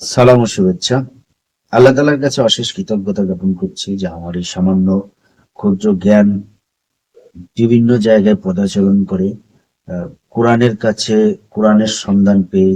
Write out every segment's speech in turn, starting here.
সালাম ও শুভেচ্ছা। আল্লাহ তালার কাছে অশেষ কৃতজ্ঞতা জ্ঞাপন করছি যে আমার এই সামান্য ক্ষুদ্র জ্ঞান বিভিন্ন জায়গায় পদাচরণ করে কোরআনের কাছে কোরআনের সন্ধান পেয়ে,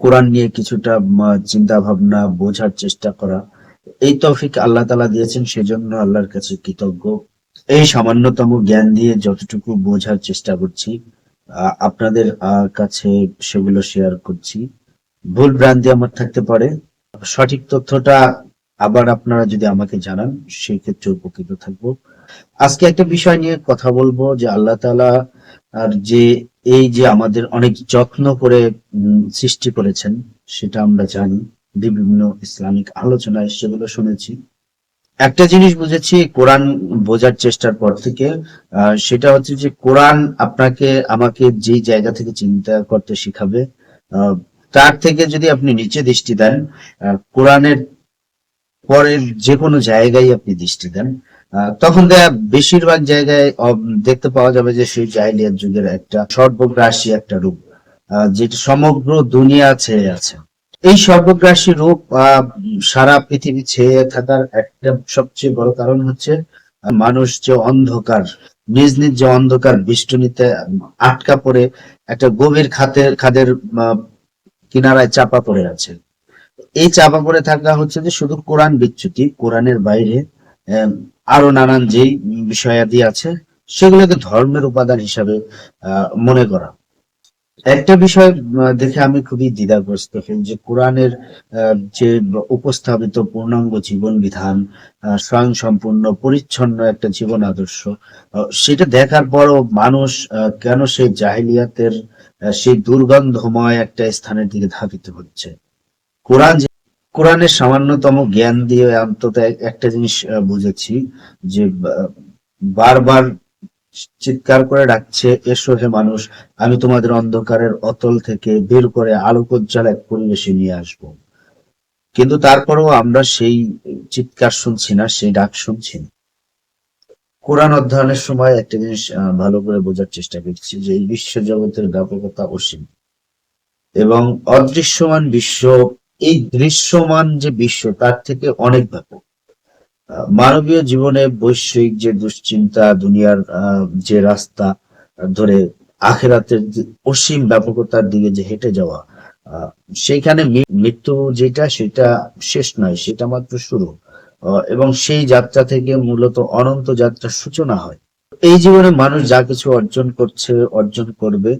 কোরআন নিয়ে কিছুটা চিন্তা ভাবনা বোঝার চেষ্টা করা এই তৌফিক আল্লাহ তালা দিয়েছেন, সেজন্য আল্লাহর কাছে কৃতজ্ঞ। এই সামান্যতম জ্ঞান দিয়ে যতটুকু বোঝার চেষ্টা করছি আপনাদের কাছে সেগুলো শেয়ার করছি। ভুল ভ্রান্তি আমার থাকতে পারে। সঠিক তথ্যটা আবার আপনারা যদি আমাকে জানান সেই ক্ষেত্রে উপকৃত থাকব। আজকে একটা বিষয় নিয়ে কথা বলব, যে আল্লাহ তালা আর যে, এই যে আমাদের অনেক যত্ন করে সৃষ্টি করেছেন, সেটা আমরা জানি। বিভিন্ন ইসলামিক আলোচনায় সেগুলো শুনেছি। একটা জিনিস বুঝেছি, কোরআন বোঝার চেষ্টার পর থেকে সেটা হচ্ছে যে কোরআন আপনাকে, আমাকে যেই জায়গা থেকে চিন্তা করতে শিখাবে তার থেকে যদি আপনি নিচে দৃষ্টি দেন কোরআনের পরের যে কোনো জায়গায় আপনি দৃষ্টি দেন তখন দেখা বেশিরভাগ জায়গায় দেখতে পাওয়া যাবে যে সেই জাহিলিয়াত যুগের একটা সর্বগ্রাসী একটা রূপ যেটা সমগ্র দুনিয়া ছেয়ে আছে। এই সর্বগ্রাসী রূপ সারা পৃথিবী ছেয়ে থাকার একটা সবচেয়ে বড় কারণ হচ্ছে মানুষ যে অন্ধকার নিজ নিজ যে অন্ধকার বিষ্টনীতে আটকা পড়ে একটা গভীর খাতের, খাদের কিনারায় চাপা পড়ে আছে। এই চাপা পড়ে থাকা হচ্ছে যে শুধু কোরআন বিচ্যুতি, কোরআনের বাইরে আরও নানান যেই বিষয়াদি আছে, সেগুলোকে ধর্মের উপাদান হিসাবে মনে করা। একটা বিষয় দেখে আমি খুবই দ্বিধাগ্রস্ত হই যে কোরআনের যে উপস্থাপিত পূর্ণাঙ্গ জীবন বিধান আহ, স্বয়ংসম্পূর্ণ পরিচ্ছন্ন একটা জীবন আদর্শ সেটা দেখার পরও মানুষ কেন সেই জাহিলিয়াতের সেই দুর্গন্ধময় একটা স্থানের দিকে ধাবিত হচ্ছে? কোরআন কোরআনের সামান্যতম জ্ঞান দিয়ে অন্তত এক- একটা জিনিস বুঝেছি যে বারবার চিৎকার করে ডাকছে, এসো হে মানুষ, আমি তোমাদের অন্ধকারের অতল থেকে বের করে আলোকোজ্জ্বল এক পরিবেশে নিয়ে আসব। কিন্তু তারপরেও আমরা সেই চিৎকার শুনছি না, সেই ডাক শুনছি না। কোরআন অধ্যয়নের সময় একটা জিনিস ভালো করে বোঝার চেষ্টা করছি যে এই বিশ্ব জগতের ব্যাপকতা অসীম। এবং অদৃশ্যমান বিশ্ব, এই দৃশ্যমান যে বিশ্ব, তার থেকে অনেক ব্যাপক। মানবীয় জীবনে বৈশ্বিক যে দুশ্চিন্তা, দুনিয়ার যে রাস্তা, ধরে আখেরাতের অসীম ব্যাপকতার দিকে যে হেঁটে যাওয়া সেইখানে মৃত্যু যেটা সেটা শেষ নয়, সেটা মাত্র শুরু। এবং সেই যাত্রা থেকে মূলত অনন্ত যাত্রার সূচনা হয়। এই জীবনে মানুষ যা কিছু অর্জন করছে, অর্জন করবে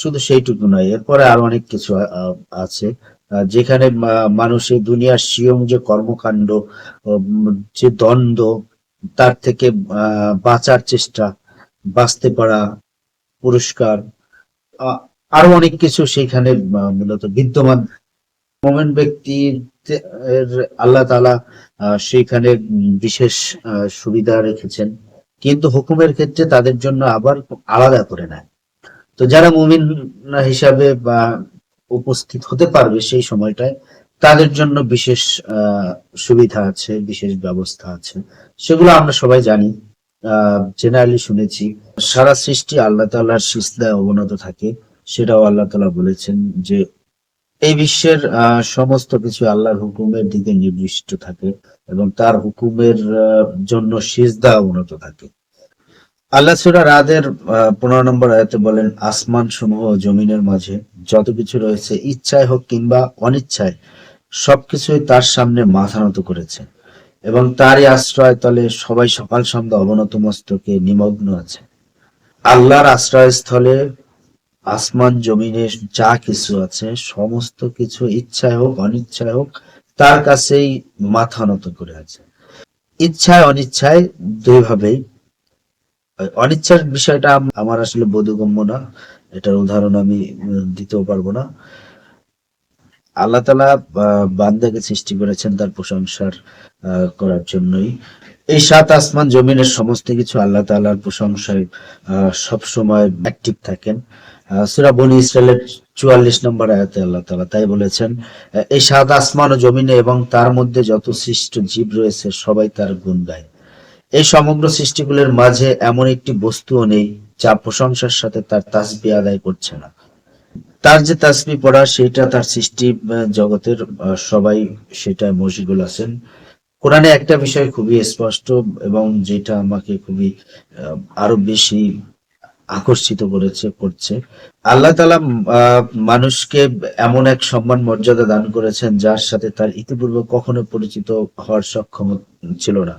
শুধু সেইটুকু নয়, এরপরে আরও অনেক কিছু আছে। যেখানে মানুষ এই দুনিয়ার সিয়ং যে কর্মকাণ্ড যে দ্বন্দ্ব, তার থেকে বাঁচার চেষ্টা, বাঁচতে পারা পুরস্কার আরও অনেক কিছু সেখানে মূলত বিদ্যমান। মোমেন ব্যক্তি আল্লাহ তালা সেইখানে বিশেষ সুবিধা রেখেছেন। কিন্তু হুকুমের ক্ষেত্রে তাদের জন্য আবার আলাদা করে নেয়। তো যারা মুমিন হিসাবে বা উপস্থিত হতে পারবে সেই সময়টায়, তাদের জন্য বিশেষ সুবিধা আছে, বিশেষ ব্যবস্থা আছে। সেগুলো আমরা সবাই জানি জেনারেলি শুনেছি। সারা সৃষ্টি আল্লাহ তাআলার সিজদায় অবনত থাকে, সেটাও আল্লাহ তাআলা বলেছেন যে এই বিশ্বের সমস্ত কিছু আল্লাহর হুকুমের দিকে নির্দিষ্ট থাকে এবং তার হুকুমের জন্য সিজদা অবনত থাকে। আল্লাহ সুরা রাদের পনেরো নম্বর আয়াতে বলেন আসমান সমূহ জমিনের মাঝে যত কিছু রয়েছে, ইচ্ছায় হোক কিংবা অনিচ্ছায়, সবকিছুই তার সামনে মাথা নত করেছে। এবং তারই আশ্রয় তলে সবাই সকাল সন্ধ্যা অবনত মস্তকে নিমগ্ন আছে। আল্লাহর আশ্রয়স্থলে আসমান জমিনে যা কিছু আছে, সমস্ত কিছু ইচ্ছায় হোক, অনিচ্ছায় হোক, তার কাছেই মাথা নত করে আছে। ইচ্ছায়, অনিচ্ছায় দুইভাবেই অনিচ্ছার বিষয়টা আমার আসলে বোধগম্য না। এটার উদাহরণ আমি দিতেও পারব না। আল্লাহ তালা বান্দাকে সৃষ্টি করেছেন তার প্রশংসার করার জন্যই। এই সাত আসমান জমিনের সমস্ত কিছু আল্লাহ তালার প্রশংসায় সব সময় অ্যাক্টিভ থাকেন। সুরা বনি ইসরায়েলের চুয়াল্লিশ নম্বর আয়াতে আল্লাহ তালা তাই বলেছেন এই সাত আসমান ও জমিনে এবং তার মধ্যে যত সৃষ্ট জীব রয়েছে, সবাই তার গুণ গায়। এই সমগ্র সৃষ্টিগুলোর মাঝে এমন একটি বস্তুও নেই, যা প্রশংসার সাথে তার তাসবি আদায় করছে না। তার যে তাসবি পড়া সেটা তার সৃষ্টি জগতের সবাই সেটা মশগুল আছেন। কোরআনে একটা বিষয় খুবই স্পষ্ট এবং যেটা আমাকে খুবই আরও বেশি আকর্ষিত করেছে, করছে। আল্লাহ তালা মানুষকে এমন এক সম্মান, মর্যাদা দান করেছেন যার সাথে তার ইতিপূর্বে কখনো পরিচিত হওয়ার সক্ষম ছিল না।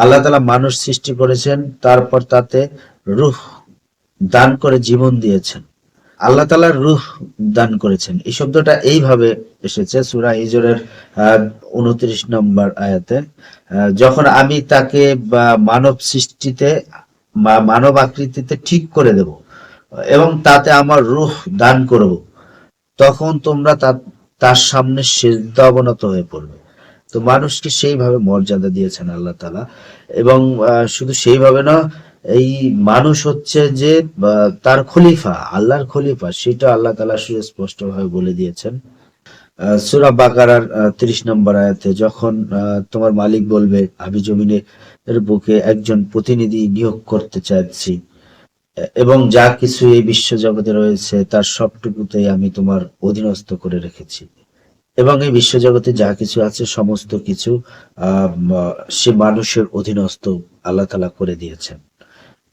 আল্লাহ তালা মানুষ সৃষ্টি করেছেন, তারপর তাতে রুহ দান করে জীবন দিয়েছেন। আল্লাহ তালা রুহ দান করেছেন। এই শব্দটা এইভাবে এসেছে সুরা হিজরের উনত্রিশ নম্বর আয়াতে। যখন আমি তাকে মানব সৃষ্টিতে মানব আকৃতিতে ঠিক করে দেব এবং তাতে আমার রুহ দান করব। তখন তোমরা তার সামনে সেজদা অবনত হয়ে পড়বে। তো মানুষকে সেইভাবে মর্যাদা দিয়েছেন আল্লাহ তালা এবং শুধু সেইভাবে না, এই মানুষ হচ্ছে যে তার খলিফা, আল্লাহর খলিফা, সেটা আল্লাহ তালা সুস্পষ্ট ভাবে বলে দিয়েছেন। সুরা বাকারার তিরিশ নম্বর আয়াতে যখন তোমার মালিক বলবে, আমি জমিনে এর বুকে একজন প্রতিনিধি নিয়োগ করতে চাইছি এবং যা কিছু এই বিশ্ব জগতে রয়েছে, তার সবটুকুতেই আমি তোমার অধীনস্থ করে রেখেছি। এবং এই বিশ্বজগতে যা কিছু আছে, সমস্ত কিছু সে মানুষের অধীনস্থ আল্লাহ তালা করে দিয়েছেন।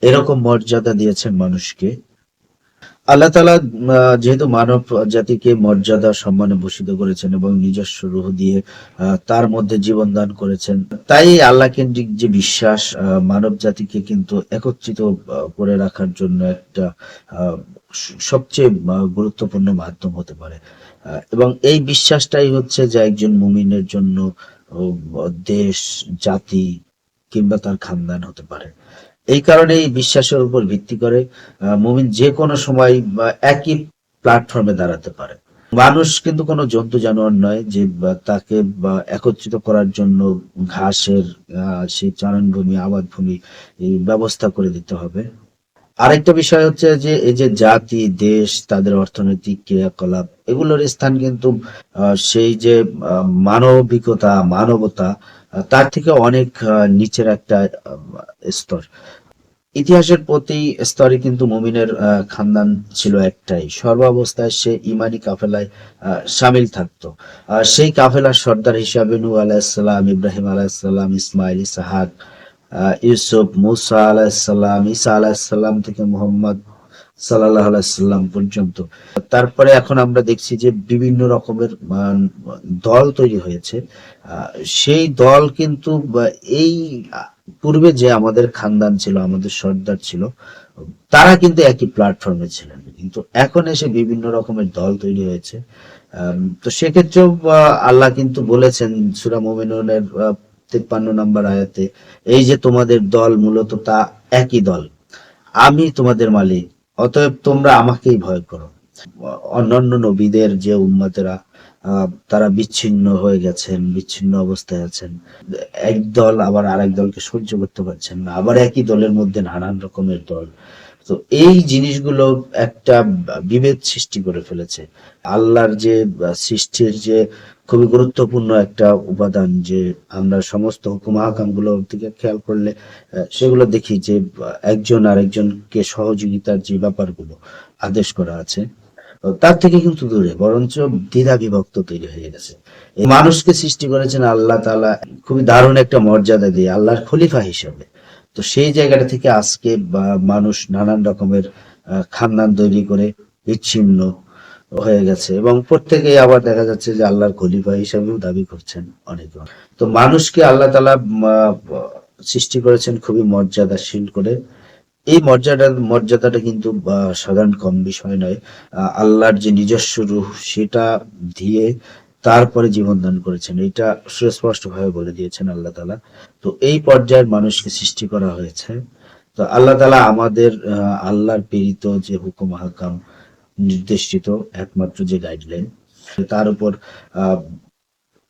এরকম মর্যাদা দিয়েছেন মানুষকে। আল্লাহ তালা যেহেতু মানব জাতিকে মর্যাদা, সম্মানে ভূষিত করেছেন এবং নিজস্ব রূহ দিয়ে তার মধ্যে জীবন দান করেছেন, তাই আল্লাহ কেন্দ্রিক যে বিশ্বাস মানব জাতিকে কিন্তু একত্রিত করে রাখার জন্য একটা সবচেয়ে গুরুত্বপূর্ণ মাধ্যম হতে পারে। এবং এই বিশ্বাসটাই হচ্ছে যে একজন মুমিনের জন্য দেশ, জাতি কিংবা তার খানদান হতে পারে। এই কারণে এই বিশ্বাসের উপর ভিত্তি করে মুমিন যে কোনো সময় একই প্ল্যাটফর্মে দাঁড়াতে পারে। মানুষ কিন্তু কোনো জন্তু জানোয়ার নয় যে তাকে একত্রিত করার জন্য ঘাসের সেই চারণভূমি আবাদ ভূমি ব্যবস্থা করে দিতে হবে। আরেকটা বিষয় হচ্ছে যে, এই যে জাতি, দেশ, তাদের অর্থনৈতিক ক্রিয়াকলাপ, এগুলোর স্থান কিন্তু সেই যে মানবিকতা, মানবতা তার থেকে অনেক নিচের একটা স্তর। ইতিহাসের প্রতি স্তরে কিন্তু মুমিনের খানদান ছিল একটাই। সর্বাবস্থায় সে ইমানি কাফেলায় সামিল থাকতো। সেই কাফেলার সর্দার হিসাবে নু আলাহিসাল্লাম ইব্রাহিম আলাহিসাল্লাম ইসমাইল, ইসাহাক ইউসুফ, মুসা আলাহিসাল্লাম ঈসা আলাহিসাল্লাম থেকে মোহাম্মদ সাল্লাহ আলাইসাল্লাম পর্যন্ত। তারপরে এখন আমরা দেখছি যে বিভিন্ন রকমের দল তৈরি হয়েছে। সেই দল কিন্তু এই পূর্বে যে আমাদের খানদান ছিল, আমাদের সর্দার ছিল, তারা কিন্তু একই প্ল্যাটফর্মে ছিলেন। কিন্তু এখন এসে বিভিন্ন রকমের দল তৈরি হয়েছে। তো সেক্ষেত্রেও আল্লাহ কিন্তু বলেছেন সুরা মোমিনের তিপ্পান্ন নম্বর আয়াতে, এই যে তোমাদের দল মূলত তা একই দল। আমি তোমাদের মালিক অতএব তোমরা আমাকেই ভয় করো। অন্যান্য নবীদের যে উম্মতেরা তারা বিচ্ছিন্ন হয়ে গেছেন, বিচ্ছিন্ন অবস্থায় আছেন। এক দল আবার আরেক দলকে সহ্য করতে পারছেন না। আবার একই দলের মধ্যে নানান রকমের দল। তো এই জিনিসগুলো একটা বিভেদ সৃষ্টি করে ফেলেছে। আল্লাহর যে সৃষ্টির যে খুবই গুরুত্বপূর্ণ একটা উপাদান যে আমরা সমস্ত হুকুম হাকামগুলোর দিকে খেয়াল করলে সেগুলো দেখি যে একজন আরেকজনকে সহযোগিতার যে ব্যাপারগুলো আদেশ করা আছে তার থেকে কিন্তু দূরে, বরঞ্চ দ্বিধা বিভক্ত তৈরি হয়ে গেছে। এই মানুষকে সৃষ্টি করেছেন আল্লাহ তাআলা খুবই দারুণ একটা মর্যাদা দিয়ে, আল্লাহর খলিফা হিসেবে। তো সেই জায়গাটা থেকে আজকে মানুষ নানান রকমের আহ, খানদান তৈরি করে বিচ্ছিন্ন হয়ে গেছে এবং প্রত্যেকেই আবার দেখা যাচ্ছে যে আল্লাহর খলিফা হিসাবেও দাবি করছেন অনেকে। তো মানুষকে আল্লাহ তালা সৃষ্টি করেছেন খুবই মর্যাদাশীল করে। এই মর্যাদা মর্যাদাটা কিন্তু সাধারণ কম বিষয় নয়। আল্লাহর যে নিজস্ব রূহ সেটা দিয়ে তারপরে জীবন দান করেছেন। এটা সুস্পষ্ট ভাবে বলে দিয়েছেন আল্লাহ তালা তো এই পর্যায়ের মানুষকে সৃষ্টি করা হয়েছে। তো আল্লাহ তালা আমাদের আল্লাহর প্রেরিত যে হুকুম হাকাম নির্দেশিত একমাত্র যে গাইডলাইন তার উপর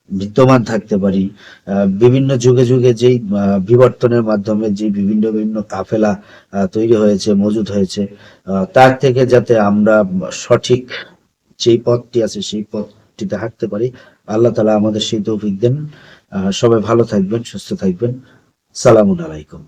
বিদ্যমান থাকতে পারি। বিভিন্ন যুগে যুগে যেই বিবর্তনের মাধ্যমে যে বিভিন্ন বিভিন্ন কাফেলা তৈরি হয়েছে, মজুদ হয়েছে তার থেকে যাতে আমরা সঠিক যেই পথটি আছে সেই পথটিতে হাঁটতে পারি। আল্লাহ তালা আমাদের সেই তৌফিক দেন। সবাই ভালো থাকবেন, সুস্থ থাকবেন। সালামুন আলাইকুম।